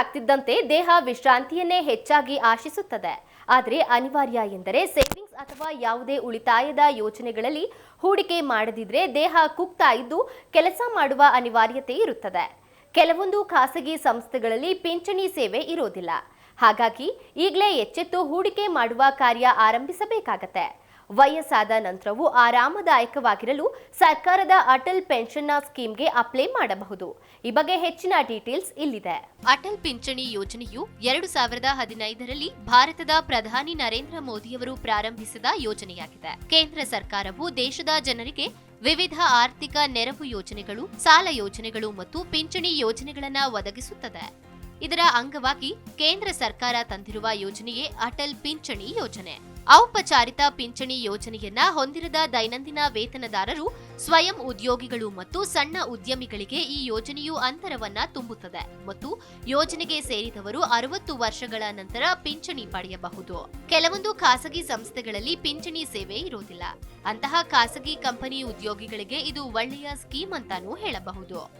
ಆಗ್ತಿದ್ದಂತೆ ದೇಹ ವಿಶ್ರಾಂತಿಯನ್ನೇ ಹೆಚ್ಚಾಗಿ ಆಶಿಸುತ್ತದೆ. ಆದರೆ ಅನಿವಾರ್ಯ ಎಂದರೆ ಸೇವಿಂಗ್ಸ್ ಅಥವಾ ಯಾವುದೇ ಉಳಿತಾಯದ ಯೋಜನೆಗಳಲ್ಲಿ ಹೂಡಿಕೆ ಮಾಡದಿದ್ರೆ ದೇಹ ಕುಗ್ತಾ ಇದ್ದು ಕೆಲಸ ಮಾಡುವ ಅನಿವಾರ್ಯತೆ ಇರುತ್ತದೆ. ಕೆಲವೊಂದು ಖಾಸಗಿ ಸಂಸ್ಥೆಗಳಲ್ಲಿ ಪಿಂಚಣಿ ಸೇವೆ ಇರೋದಿಲ್ಲ. ಹಾಗಾಗಿ ಈಗಲೇ ಎಚ್ಚೆತ್ತು ಹೂಡಿಕೆ ಮಾಡುವ ಕಾರ್ಯ ಆರಂಭಿಸಬೇಕಾಗತ್ತೆ. ವಯಸ್ಸಾದ ನಂತರವೂ ಆರಾಮದಾಯಕವಾಗಿರಲು ಸರ್ಕಾರದ ಅಟಲ್ ಪೆನ್ಷನ್ನ ಸ್ಕೀಮ್ಗೆ ಅಪ್ಲೈ ಮಾಡಬಹುದು. ಈ ಬಗ್ಗೆ ಹೆಚ್ಚಿನ ಡೀಟೇಲ್ಸ್ ಇಲ್ಲಿದೆ. ಅಟಲ್ ಪಿಂಚಣಿ ಯೋಜನೆಯು ಎರಡು ಸಾವಿರದ ಹದಿನೈದರಲ್ಲಿ ಭಾರತದ ಪ್ರಧಾನಿ ನರೇಂದ್ರ ಮೋದಿಯವರು ಪ್ರಾರಂಭಿಸಿದ ಯೋಜನೆಯಾಗಿದೆ. ಕೇಂದ್ರ ಸರ್ಕಾರವು ದೇಶದ ಜನರಿಗೆ ವಿವಿಧ ಆರ್ಥಿಕ ನೆರವು ಯೋಜನೆಗಳು, ಸಾಲ ಯೋಜನೆಗಳು ಮತ್ತು ಪಿಂಚಣಿ ಯೋಜನೆಗಳನ್ನು ಒದಗಿಸುತ್ತದೆ. ಇದರ ಅಂಗವಾಗಿ ಕೇಂದ್ರ ಸರ್ಕಾರ ತಂದಿರುವ ಯೋಜನೆಯೇ ಅಟಲ್ ಪಿಂಚಣಿ ಯೋಜನೆ. ಔಪಚಾರಿತ ಪಿಂಚಣಿ ಯೋಜನೆಯನ್ನ ಹೊಂದಿರದ ದೈನಂದಿನ ವೇತನದಾರರು ಸ್ವಯಂ ಉದ್ಯೋಗಿಗಳು ಮತ್ತು ಸಣ್ಣ ಉದ್ಯಮಿಗಳಿಗೆ ಈ ಯೋಜನೆಯು ಅಂತರವನ್ನ ತುಂಬುತ್ತದೆ ಮತ್ತು ಯೋಜನೆಗೆ ಸೇರಿದವರು ಅರವತ್ತು ವರ್ಷಗಳ ನಂತರ ಪಿಂಚಣಿ ಪಡೆಯಬಹುದು. ಕೆಲವೊಂದು ಖಾಸಗಿ ಸಂಸ್ಥೆಗಳಲ್ಲಿ ಪಿಂಚಣಿ ಸೇವೆ ಇರುವುದಿಲ್ಲ. ಅಂತಹ ಖಾಸಗಿ ಕಂಪನಿ ಉದ್ಯೋಗಿಗಳಿಗೆ ಇದು ಒಳ್ಳೆಯ ಸ್ಕೀಮ್ ಅಂತಾನೂ ಹೇಳಬಹುದು.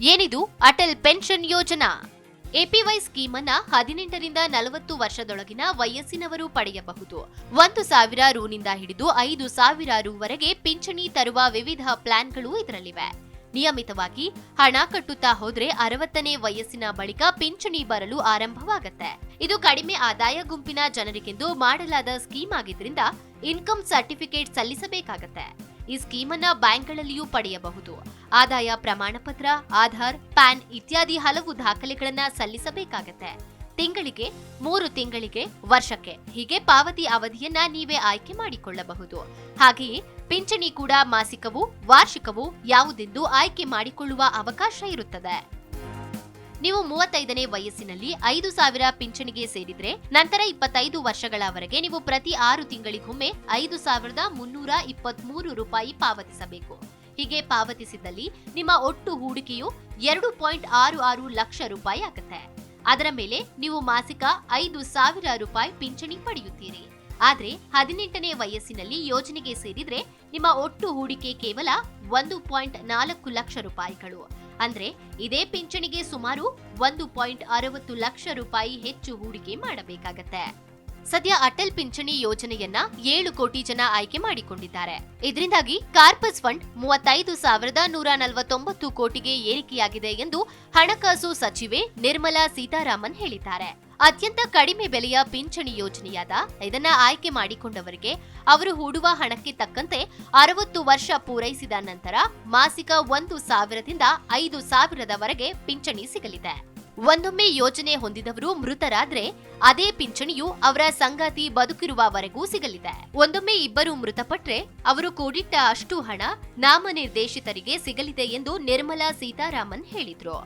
ಏನಿದು? Atal pension Yojana? APY scheme ಅನ್ನ ಹದಿನೆಂಟರಿಂದ ನಲವತ್ತು ವರ್ಷದೊಳಗಿನ ವಯಸ್ಸಿನವರು ಪಡೆಯಬಹುದು. ಒಂದು ಸಾವಿರ ರೂನಿಂದ ಹಿಡಿದು ಐದು ಸಾವಿರ ರೂವರೆಗೆ ಪಿಂಚಣಿ ತರುವ ವಿವಿಧ ಪ್ಲಾನ್ಗಳು ಇದರಲ್ಲಿವೆ. ನಿಯಮಿತವಾಗಿ ಹಣ ಕಟ್ಟುತ್ತಾ ಹೋದ್ರೆ ಅರವತ್ತನೇ ವಯಸ್ಸಿನ ಬಳಿಕ ಪಿಂಚಣಿ ಬರಲು ಆರಂಭವಾಗುತ್ತೆ. ಇದು ಕಡಿಮೆ ಆದಾಯ ಗುಂಪಿನ ಜನರಿಗೆಂದು ಮಾಡಲಾದ ಸ್ಕೀಮ್ ಆಗಿದ್ರಿಂದ ಇನ್ಕಮ್ ಸರ್ಟಿಫಿಕೇಟ್ ಸಲ್ಲಿಸಬೇಕಾಗತ್ತೆ. ಈ ಸ್ಕೀಮ್ ಅನ್ನ ಬ್ಯಾಂಕ್ಗಳಲ್ಲಿಯೂ ಪಡೆಯಬಹುದು. ಆದಾಯ ಪ್ರಮಾಣ ಪತ್ರ ಆಧಾರ್, ಪ್ಯಾನ್ ಇತ್ಯಾದಿ ಹಲವು ದಾಖಲೆಗಳನ್ನ ಸಲ್ಲಿಸಬೇಕಾಗತ್ತೆ. ತಿಂಗಳಿಗೆ, ಮೂರು ತಿಂಗಳಿಗೆ, ವರ್ಷಕ್ಕೆ. ಹೀಗೆ ಪಾವತಿ ಅವಧಿಯನ್ನ ನೀವೇ ಆಯ್ಕೆ ಮಾಡಿಕೊಳ್ಳಬಹುದು. ಹಾಗೆಯೇ ಪಿಂಚಣಿ ಕೂಡ ಮಾಸಿಕವೂ, ವಾರ್ಷಿಕವೂ ಯಾವುದೆಂದು ಆಯ್ಕೆ ಮಾಡಿಕೊಳ್ಳುವ ಅವಕಾಶ ಇರುತ್ತದೆ. ನೀವು ಮೂವತ್ತೈದನೇ ವಯಸ್ಸಿನಲ್ಲಿ ಐದು ಸಾವಿರ ಪಿಂಚಣಿಗೆ ಸೇರಿದ್ರೆ ನಂತರ ಇಪ್ಪತ್ತೈದು ವರ್ಷಗಳವರೆಗೆ ನೀವು ಪ್ರತಿ ಆರು ತಿಂಗಳಿಗೊಮ್ಮೆ ಐದು ಸಾವಿರದ ಮುನ್ನೂರ ಇಪ್ಪತ್ಮೂರು ರೂಪಾಯಿ ಪಾವತಿಸಬೇಕು. ಹೀಗೆ ಪಾವತಿಸಿದಲ್ಲಿ ನಿಮ್ಮ ಒಟ್ಟು ಹೂಡಿಕೆಯು ಎರಡು ಪಾಯಿಂಟ್ ಆರು ಆರು ಲಕ್ಷ ರೂಪಾಯಿ ಆಗುತ್ತೆ. ಅದರ ಮೇಲೆ ನೀವು ಮಾಸಿಕ ಐದು ಸಾವಿರ ರೂಪಾಯಿ ಪಿಂಚಣಿ ಪಡೆಯುತ್ತೀರಿ. ಆದ್ರೆ ಹದಿನೆಂಟನೇ ವಯಸ್ಸಿನಲ್ಲಿ ಯೋಜನೆಗೆ ಸೇರಿದ್ರೆ ನಿಮ್ಮ ಒಟ್ಟು ಹೂಡಿಕೆ ಕೇವಲ ಒಂದು ಪಾಯಿಂಟ್ ನಾಲ್ಕು ಲಕ್ಷ ರೂಪಾಯಿಗಳು. ಅಂದ್ರೆ ಇದೇ ಪಿಂಚಣಿಗೆ ಸುಮಾರು ಒಂದು ಪಾಯಿಂಟ್ ಅರವತ್ತು ಲಕ್ಷ ರೂಪಾಯಿ ಹೆಚ್ಚು ಹೂಡಿಕೆ ಮಾಡಬೇಕಾಗತ್ತೆ. ಸದ್ಯ ಅಟಲ್ ಪಿಂಚಣಿ ಯೋಜನೆಯನ್ನ ಏಳು ಕೋಟಿ ಜನ ಆಯ್ಕೆ ಮಾಡಿಕೊಂಡಿದ್ದಾರೆ. ಇದರಿಂದಾಗಿ ಕಾರ್ಪಸ್ ಫಂಡ್ ಮೂವತ್ತೈದು ಸಾವಿರದ ನೂರ ನಲವತ್ತೊಂಬತ್ತು ಕೋಟಿಗೆ ಏರಿಕೆಯಾಗಿದೆ ಎಂದು ಹಣಕಾಸು ಸಚಿವೆ ನಿರ್ಮಲಾ ಸೀತಾರಾಮನ್ ಹೇಳಿದ್ದಾರೆ. ಅತ್ಯಂತ ಕಡಿಮೆ ಬೆಲೆಯ ಪಿಂಚಣಿ ಯೋಜನೆಯಾದ ಇದನ್ನ ಆಯ್ಕೆ ಮಾಡಿಕೊಂಡವರಿಗೆ ಅವರು ಹೂಡುವ ಹಣಕ್ಕೆ ತಕ್ಕಂತೆ ಅರವತ್ತು ವರ್ಷ ಪೂರೈಸಿದ ನಂತರ ಮಾಸಿಕ ಒಂದು ಸಾವಿರದಿಂದ ಐದು ಸಾವಿರದವರೆಗೆ ಪಿಂಚಣಿ ಸಿಗಲಿದೆ. ಒಂದೊಮ್ಮೆ ಯೋಜನೆ ಹೊಂದಿದವರು ಮೃತರಾದ್ರೆ ಅದೇ ಪಿಂಚಣಿಯು ಅವರ ಸಂಗಾತಿ ಬದುಕಿರುವವರೆಗೂ ಸಿಗಲಿದೆ. ಒಂದೊಮ್ಮೆ ಇಬ್ಬರು ಮೃತಪಟ್ರೆ ಅವರು ಕೂಡಿಟ್ಟ ಅಷ್ಟು ಹಣ ನಾಮನಿರ್ದೇಶಿತರಿಗೆ ಸಿಗಲಿದೆ ಎಂದು ನಿರ್ಮಲಾ ಸೀತಾರಾಮನ್ ಹೇಳಿದ್ರು.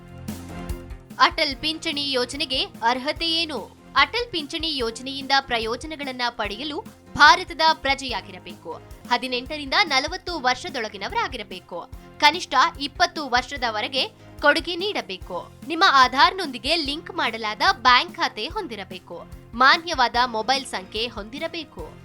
ಅಟಲ್ ಪಿಂಚಣಿ ಯೋಜನೆಗೆ ಅರ್ಹತೆ ಏನು ಅಟಲ್ ಪಿಂಚಣಿ ಯೋಜನೆಯಿಂದ ಪ್ರಯೋಜನಗಳನ್ನ ಪಡೆಯಲು ಭಾರತದ ಪ್ರಜೆಯಾಗಿರಬೇಕು. ಹದಿನೆಂಟರಿಂದ ನಲವತ್ತು ವರ್ಷದೊಳಗಿನವರಾಗಿರಬೇಕು. ಕನಿಷ್ಠ ಇಪ್ಪತ್ತು ವರ್ಷದವರೆಗೆ ಕೊಡುಗೆ ನೀಡಬೇಕು. ನಿಮ್ಮ ಆಧಾರ್ನೊಂದಿಗೆ ಲಿಂಕ್ ಮಾಡಲಾದ ಬ್ಯಾಂಕ್ ಖಾತೆ ಹೊಂದಿರಬೇಕು. ಮಾನ್ಯವಾದ ಮೊಬೈಲ್ ಸಂಖ್ಯೆ ಹೊಂದಿರಬೇಕು.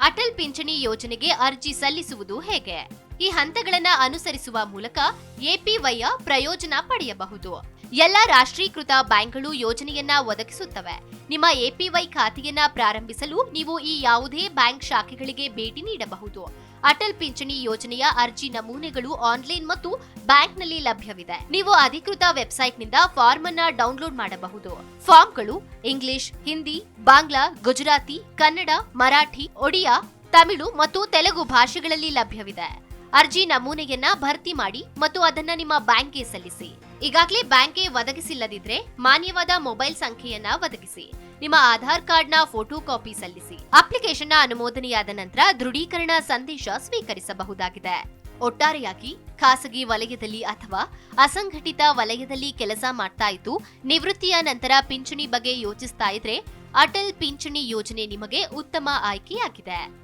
ಅಟಲ್ ಪಿಂಚಣಿ ಯೋಜನೆಗೆ ಅರ್ಜಿ ಸಲ್ಲಿಸುವುದು ಹೇಗೆ? ಈ ಹಂತಗಳನ್ನು ಅನುಸರಿಸುವ ಮೂಲಕ ಎಪಿವೈಯ ಪ್ರಯೋಜನ ಪಡೆಯಬಹುದು. ಎಲ್ಲ ರಾಷ್ಟ್ರೀಕೃತ ಬ್ಯಾಂಕ್ಗಳು ಯೋಜನೆಯನ್ನ ಒದಗಿಸುತ್ತವೆ. ನಿಮ್ಮ ಎಪಿವೈ ಖಾತೆಯನ್ನ ಪ್ರಾರಂಭಿಸಲು ನೀವು ಈ ಯಾವುದೇ ಬ್ಯಾಂಕ್ ಶಾಖೆಗಳಿಗೆ ಭೇಟಿ ನೀಡಬಹುದು. ಅಟಲ್ ಪಿಂಚಣಿ ಯೋಜನೆಯ ಅರ್ಜಿ ನಮೂನೆಗಳು ಆನ್ಲೈನ್ ಮತ್ತು ಬ್ಯಾಂಕ್ನಲ್ಲಿ ಲಭ್ಯವಿದೆ. ನೀವು ಅಧಿಕೃತ ವೆಬ್ಸೈಟ್ನಿಂದ ಫಾರ್ಮ್ ಅನ್ನ ಡೌನ್ಲೋಡ್ ಮಾಡಬಹುದು. ಫಾರ್ಮ್ಗಳು ಇಂಗ್ಲಿಷ್, ಹಿಂದಿ, ಬಾಂಗ್ಲಾ, ಗುಜರಾತಿ, ಕನ್ನಡ, ಮರಾಠಿ, ಒಡಿಯಾ, ತಮಿಳು ಮತ್ತು ತೆಲುಗು ಭಾಷೆಗಳಲ್ಲಿ ಲಭ್ಯವಿದೆ. ಅರ್ಜಿ ನಮೂನೆಯನ್ನ ಭರ್ತಿ ಮಾಡಿ ಮತ್ತು ಅದನ್ನ ನಿಮ್ಮ ಬ್ಯಾಂಕ್ಗೆ ಸಲ್ಲಿಸಿ. ಈಗಾಗಲೇ ಬ್ಯಾಂಕ್ಗೆ ಒದಗಿಸಿಲ್ಲದಿದ್ರೆ ಮಾನ್ಯವಾದ ಮೊಬೈಲ್ ಸಂಖ್ಯೆಯನ್ನ ಒದಗಿಸಿ. ನಿಮ್ಮ ಆಧಾರ್ ಕಾರ್ಡ್ನ ಫೋಟೋ ಕಾಪಿ ಸಲ್ಲಿಸಿ. ಅಪ್ಲಿಕೇಶನ್ನ ಅನುಮೋದನೆಯಾದ ನಂತರ ದೃಢೀಕರಣ ಸಂದೇಶ ಸ್ವೀಕರಿಸಬಹುದಾಗಿದೆ. ಒಟ್ಟಾರೆಯಾಗಿ ಖಾಸಗಿ ವಲಯದಲ್ಲಿ ಅಥವಾ ಅಸಂಘಟಿತ ವಲಯದಲ್ಲಿ ಕೆಲಸ ಮಾಡ್ತಾ ಇದ್ದು ನಿವೃತ್ತಿಯ ನಂತರ ಪಿಂಚಣಿ ಬಗ್ಗೆ ಯೋಚಿಸ್ತಾ ಇದ್ರೆ ಅಟಲ್ ಪಿಂಚಣಿ ಯೋಜನೆ ನಿಮಗೆ ಉತ್ತಮ ಆಯ್ಕೆಯಾಗಿದೆ.